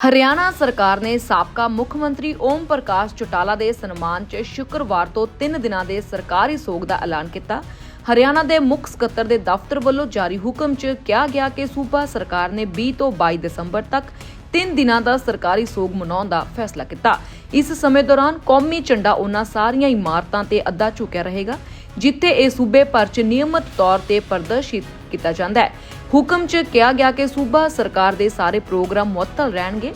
ਹਰਿਆਣਾ ਸਰਕਾਰ ਨੇ ਸਾਬਕਾ ਮੁੱਖ ਮੰਤਰੀ ਓਮ ਪ੍ਰਕਾਸ਼ ਚੌਟਾਲਾ ਦੇ ਸਨਮਾਨ 'ਚ ਸ਼ੁੱਕਰਵਾਰ ਤੋਂ 3 ਦਿਨਾਂ ਦੇ ਸਰਕਾਰੀ ਸੋਗ ਦਾ ਐਲਾਨ ਕੀਤਾ। ਹਰਿਆਣਾ ਦੇ ਮੁੱਖ ਸਕੱਤਰ ਦੇ ਦਫ਼ਤਰ ਵੱਲੋਂ ਜਾਰੀ ਹੁਕਮ 'ਚ ਕਿਹਾ ਗਿਆ ਕਿ ਸੂਬਾ ਸਰਕਾਰ ਨੇ 20 ਤੋਂ 22 ਦਸੰਬਰ ਤੱਕ 3 ਦਿਨਾਂ ਦਾ ਸਰਕਾਰੀ ਸੋਗ ਮਨਾਉਣ ਦਾ ਫੈਸਲਾ ਕੀਤਾ। ਇਸ ਸਮੇਂ ਦੌਰਾਨ ਕੌਮੀ ਝੰਡਾ ਉਹਨਾਂ ਸਾਰੀਆਂ ਇਮਾਰਤਾਂ ਤੇ ਅੱਧਾ ਝੁਕਿਆ ਰਹੇਗਾ, ਜਿੱਥੇ ਇਹ ਸੂਬੇ ਭਰ 'ਚ ਨਿਯਮਤ ਤੌਰ ਤੇ ਪ੍ਰਦਰਸ਼ਿਤ ਕੀਤਾ ਜਾਂਦਾ ਹੈ। ਹੁਕਮ 'ਚ ਕਿਹਾ ਗਿਆ ਕਿ ਸੂਬਾ ਸਰਕਾਰ ਦੇ ਸਾਰੇ ਪ੍ਰੋਗਰਾਮ ਮੁਅੱਤਲ ਰਹਿਣਗੇ।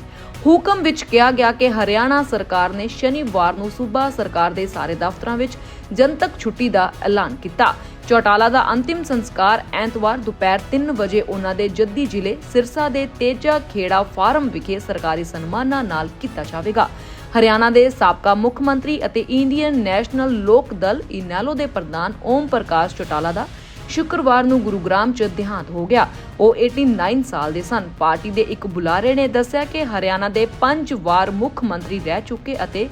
ਹੁਕਮ ਵਿੱਚ ਕਿਹਾ ਗਿਆ ਕਿ ਹਰਿਆਣਾ ਸਰਕਾਰ ਨੇ ਸ਼ਨੀਵਾਰ ਨੂੰ ਸੂਬਾ ਸਰਕਾਰ ਦੇ ਸਾਰੇ ਦਫ਼ਤਰਾਂ ਵਿੱਚ ਜਨਤਕ ਛੁੱਟੀ ਦਾ ਐਲਾਨ ਕੀਤਾ। ਚੌਟਾਲਾ ਦਾ ਅੰਤਿਮ ਸੰਸਕਾਰ ਐਤਵਾਰ ਦੁਪਹਿਰ 3 ਵਜੇ ਉਹਨਾਂ ਦੇ ਜੱਦੀ ਜ਼ਿਲ੍ਹੇ ਸਿਰਸਾ ਦੇ ਤੇਜਾ ਖੇੜਾ ਫਾਰਮ ਵਿਖੇ ਸਰਕਾਰੀ ਸਨਮਾਨਾਂ ਨਾਲ ਕੀਤਾ ਜਾਵੇਗਾ। ਹਰਿਆਣਾ ਦੇ ਸਾਬਕਾ ਮੁੱਖ ਮੰਤਰੀ ਅਤੇ ਇੰਡੀਅਨ ਨੈਸ਼ਨਲ ਲੋਕ ਦਲ, ਇਨੈਲੋ ਦੇ ਪ੍ਰਧਾਨ ਓਮ ਪ੍ਰਕਾਸ਼ ਚੌਟਾਲਾ ਦਾ ਸ਼ੁੱਕਰਵਾਰ ਨੂੰ ਗੁਰੂਗ੍ਰਾਮ 'ਚ ਦੇਹਾਂਤ ਹੋ ਗਿਆ। ਉਹ 89 ਸਾਲ ਦੇ ਸਨ। ਪਾਰਟੀ ਦੇ ਇੱਕ ਬੁਲਾਰੇ ਨੇ ਦੱਸਿਆ ਕਿ ਹਰਿਆਣਾ ਦੇ ਪੰਜ ਵਾਰ ਮੁੱਖ ਮੰਤਰੀ ਰਹਿ ਚੁੱਕੇ ਅਤੇ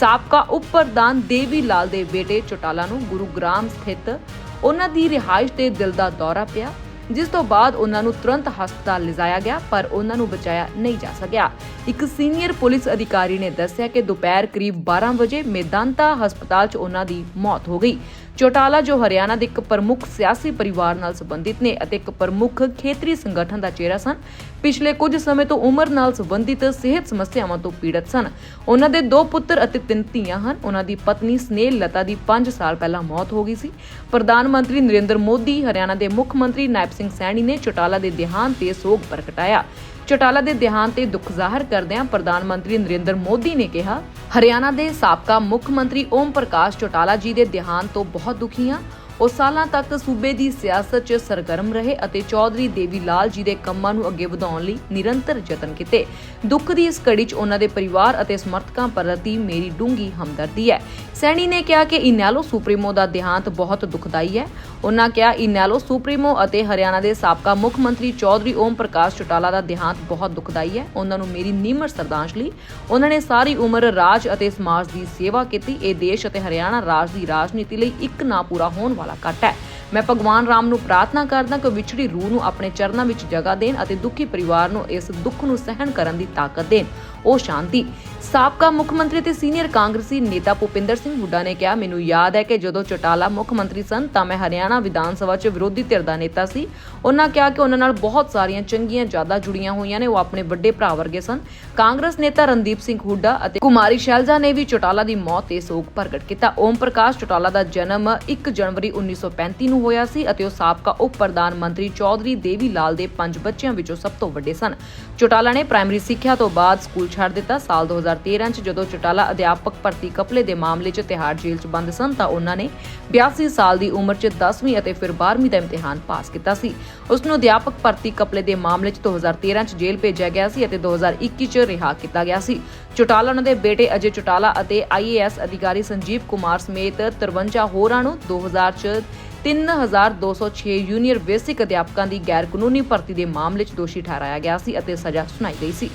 ਸਾਬਕਾ ਉਪ ਪ੍ਰਧਾਨ ਦੇਵੀ ਲਾਲ ਦੇ ਬੇਟੇ ਚੌਟਾਲਾ ਨੂੰ ਗੁਰੂਗ੍ਰਾਮ ਸਥਿਤ ਉਹਨਾਂ ਦੀ ਰਿਹਾਇਸ਼ ਤੇ ਦਿਲ ਦਾ ਦੌਰਾ ਪਿਆ। ਜਿਸ ਤੋਂ ਬਾਅਦ ਉਹਨਾਂ ਨੂੰ ਤੁਰੰਤ ਹਸਪਤਾਲ ਲਿਜਾਇਆ ਗਿਆ, ਪਰ ਉਹਨਾਂ ਨੂੰ ਬਚਾਇਆ ਨਹੀਂ ਜਾ ਸਕਿਆ। ਇੱਕ ਸੀਨੀਅਰ ਪੁਲਿਸ ਅਧਿਕਾਰੀ ਨੇ ਦੱਸਿਆ ਕਿ ਦੁਪਹਿਰ ਕਰੀਬ 12 ਵਜੇ ਮੇਦਾਂਤਾ ਹਸਪਤਾਲ 'ਚ ਉਹਨਾਂ ਦੀ ਮੌਤ ਹੋ ਗਈ। ਚੌਟਾਲਾ, ਜੋ ਹਰਿਆਣਾ ਦੇ ਇੱਕ ਪ੍ਰਮੁੱਖ ਸਿਆਸੀ ਪਰਿਵਾਰ ਨਾਲ ਸੰਬੰਧਿਤ ਨੇ ਅਤੇ ਇੱਕ ਪ੍ਰਮੁੱਖ ਖੇਤਰੀ ਸੰਗਠਨ ਦਾ ਚਿਹਰਾ ਸਨ, ਪਿਛਲੇ ਕੁਝ ਸਮੇਂ ਤੋਂ ਉਮਰ ਨਾਲ ਸੰਬੰਧਿਤ ਸਿਹਤ ਸਮੱਸਿਆਵਾਂ ਤੋਂ ਪੀੜਤ ਸਨ। ਉਹਨਾਂ ਦੇ ਦੋ ਪੁੱਤਰ ਅਤੇ ਤਿੰਨ ਧੀਆਂ ਹਨ। ਉਹਨਾਂ ਦੀ ਪਤਨੀ ਸਨੇਲ ਲਤਾ ਦੀ 5 ਸਾਲ ਪਹਿਲਾਂ ਮੌਤ ਹੋ ਗਈ ਸੀ। ਪ੍ਰਧਾਨ ਮੰਤਰੀ ਨਰਿੰਦਰ ਮੋਦੀ, ਹਰਿਆਣਾ ਦੇ ਮੁੱਖ ਮੰਤਰੀ ਨਾਇਬ ਸਿੰਘ ਸੈਣੀ ਨੇ ਚੌਟਾਲਾ ਦੇ ਦੇਹਾਂਤ ਤੇ ਸੋਗ ਪ੍ਰਗਟਾਇਆ। ਚੌਟਾਲਾ ਦੇ ਦੇਹਾਂਤ ਤੇ ਦੁੱਖ ਜ਼ਾਹਰ ਕਰਦਿਆਂ ਪ੍ਰਧਾਨ ਮੰਤਰੀ ਨਰਿੰਦਰ ਮੋਦੀ ਨੇ ਕਿਹਾ, ਹਰਿਆਣਾ ਦੇ ਸਾਬਕਾ ਮੁੱਖ ਮੰਤਰੀ ਓਮ ਪ੍ਰਕਾਸ਼ ਚੌਟਾਲਾ ਜੀ ਦੇ ਦੇਹਾਂਤ ਤੋਂ ਬਹੁਤ ਦੁਖੀ ਹਾਂ। ਉਹ ਸਾਲਾਂ ਤੱਕ ਸੂਬੇ ਦੀ ਸਿਆਸਤ 'ਚ ਸਰਗਰਮ ਰਹੇ ਅਤੇ ਚੌਧਰੀ ਦੇਵੀ ਲਾਲ ਜੀ ਦੇ ਕੰਮਾਂ ਨੂੰ ਅੱਗੇ ਵਧਾਉਣ ਲਈ ਨਿਰੰਤਰ ਯਤਨ ਕੀਤੇ। ਦੁੱਖ ਦੀ ਇਸ ਘੜੀ 'ਚ ਉਹਨਾਂ ਦੇ ਪਰਿਵਾਰ ਅਤੇ ਸਮਰਥਕਾਂ ਪ੍ਰਤੀ ਮੇਰੀ ਡੂੰਗੀ ਹਮਦਰਦੀ ਹੈ। ਸੈਣੀ ਨੇ ਕਿਹਾ ਕਿ ਇਨੈਲੋ ਸੁਪਰੀਮੋ ਦਾ ਦੇਹਾਂਤ ਬਹੁਤ ਦੁਖਦਾਈ ਹੈ। ਉਹਨਾਂ ਕਿਹਾ, ਇਨੈਲੋ ਸੁਪਰੀਮੋ ਅਤੇ ਹਰਿਆਣਾ ਦੇ ਸਾਬਕਾ ਮੁੱਖ ਮੰਤਰੀ ਚੌਧਰੀ ਓਮ ਪ੍ਰਕਾਸ਼ ਚੌਟਾਲਾ ਦਾ ਦੇਹਾਂਤ ਬਹੁਤ ਦੁਖਦਾਈ ਹੈ। ਉਹਨਾਂ ਨੂੰ ਮੇਰੀ ਨਿਮਰ ਸ਼ਰਧਾਂਜਲੀ ਉਹਨਾਂ ਨੇ ਸਾਰੀ ਉਮਰ ਰਾਜ ਅਤੇ ਸਮਾਜ ਦੀ ਸੇਵਾ ਕੀਤੀ। ਇਹ ਦੇਸ਼ ਅਤੇ ਹਰਿਆਣਾ ਰਾਜ ਦੀ ਰਾਜਨੀਤੀ ਲਈ ਇੱਕ ਨਾ ਪੂਰਾ ਹੋਣ ਵਾਲਾ ਕੱਟ ਹੈ। ਮੈਂ ਭਗਵਾਨ ਰਾਮ ਨੂੰ ਪ੍ਰਾਰਥਨਾ ਕਰਦਾ ਕਿ ਵਿਛੜੀ ਰੂਹ ਨੂੰ ਆਪਣੇ ਚਰਨਾਂ ਵਿੱਚ ਜਗ੍ਹਾ ਦੇਣ ਅਤੇ ਦੁਖੀ ਪਰਿਵਾਰ ਨੂੰ ਇਸ ਦੁੱਖ ਨੂੰ ਸਹਿਣ ਕਰਨ ਦੀ ਤਾਕਤ ਦੇਣ। ਉਹ ਸ਼ਾਂਤੀ। ਸਾਬਕਾ ਮੁੱਖ ਮੰਤਰੀ ਤੇ ਸੀਨੀਅਰ ਕਾਂਗਰਸੀ ਨੇਤਾ ਭੁਪਿੰਦਰ ਸਿੰਘ ਹੁੱਡਾ ਨੇ ਕਿਹਾ, ਮੈਨੂੰ ਯਾਦ ਹੈ ਕਿ ਜਦੋਂ ਚੌਟਾਲਾ ਮੁੱਖ ਮੰਤਰੀ ਸਨ ਤਾਂ ਮੈਂ ਹਰਿਆਣਾ ਵਿਧਾਨ ਸਭਾ 'ਚ ਵਿਰੋਧੀ ਧਿਰ ਦਾ ਨੇਤਾ ਸੀ। ਉਹਨਾਂ ਕਿਹਾ ਕਿ ਉਹਨਾਂ ਨਾਲ ਬਹੁਤ ਸਾਰੀਆਂ ਚੰਗੀਆਂ ਯਾਦਾਂ ਜੁੜੀਆਂ ਹੋਈਆਂ ਨੇ, ਉਹ ਆਪਣੇ ਵੱਡੇ ਭਰਾ ਵਰਗੇ ਸਨ। ਕਾਂਗਰਸ ਨੇਤਾ ਰਣਦੀਪ ਸਿੰਘ ਹੁੱਡਾ ਅਤੇ ਕੁਮਾਰੀ ਸ਼ੈਲਜਾ ਨੇ ਵੀ ਚੌਟਾਲਾ ਦੀ ਮੌਤ ਤੇ ਸੋਗ ਪ੍ਰਗਟ ਕੀਤਾ। ਓਮ ਪ੍ਰਕਾਸ਼ ਚਟਾਲਾ ਦਾ ਜਨਮ 1 ਜਨਵਰੀ 1935 ਨੂੰ ਹੋਇਆ ਸੀ ਅਤੇ ਉਹ ਸਾਬਕਾ ਉਪ ਪ੍ਰਧਾਨ ਮੰਤਰੀ ਚੌਧਰੀ ਦੇਵੀ ਲਾਲ ਦੇ ਪੰਜ ਬੱਚਿਆਂ ਵਿੱਚੋਂ ਸਭ ਤੋਂ ਵੱਡੇ ਸਨ। ਚੌਟਾਲਾ ਨੇ ਪ੍ਰਾਇਮਰੀ ਸਿੱਖਿਆ ਤੋਂ ਬਾਅਦ ਸਕੂਲ ਛੱਡ ਦਿੱਤਾ। ਸਾਲ 2013 ਚ ਜਦੋਂ ਚੌਟਾਲਾ ਅਧਿਆਪਕ ਭਰਤੀ ਕਪਲੇ ਦੇ ਮਾਮਲੇ 'ਚ ਤਿਹਾੜ ਜੇਲ੍ਹ 'ਚ ਬੰਦ ਸਨ ਤਾਂ ਉਹਨਾਂ ਨੇ 82 ਸਾਲ ਦੀ ਉਮਰ 'ਚ 10ਵੀਂ ਅਤੇ ਫਿਰ 12ਵੀਂ ਦਾ ਇਮਤਿਹਾਨ ਪਾਸ ਕੀਤਾ ਸੀ। ਉਸ ਨੂੰ ਅਧਿਆਪਕ ਭਰਤੀ ਕਪਲੇ ਦੇ ਮਾਮਲੇ 'ਚ 2013 ਚ ਜੇਲ੍ਹ ਭੇਜਿਆ ਗਿਆ ਸੀ ਅਤੇ 2021 ਚ ਰਿਹਾ ਕੀਤਾ ਗਿਆ ਸੀ। ਚੌਟਾਲਾ ਉਹਨਾਂ ਦੇ ਬੇਟੇ ਅਜੇ ਚੌਟਾਲਾ ਅਤੇ ਆਈਏਐਸ ਅਧਿਕਾਰੀ ਸੰਜੀਵ ਕੁਮਾਰ ਸਮੇਤ 53 ਹੋਰਾਂ ਨੂੰ 2000 ਚ 3206 ਯੂਨੀਅਰ ਬੇਸਿਕ ਅਧਿਆਪਕਾਂ ਦੀ ਗੈਰ ਕਾਨੂੰਨੀ ਭਰਤੀ ਦੇ ਮਾਮਲੇ 'ਚ ਦੋਸ਼ੀ ਠਹਿਰਾਇਆ ਗਿਆ ਸੀ ਅਤੇ ਸਜ਼ਾ ਸੁਣਾਈ ਗਈ ਸੀ।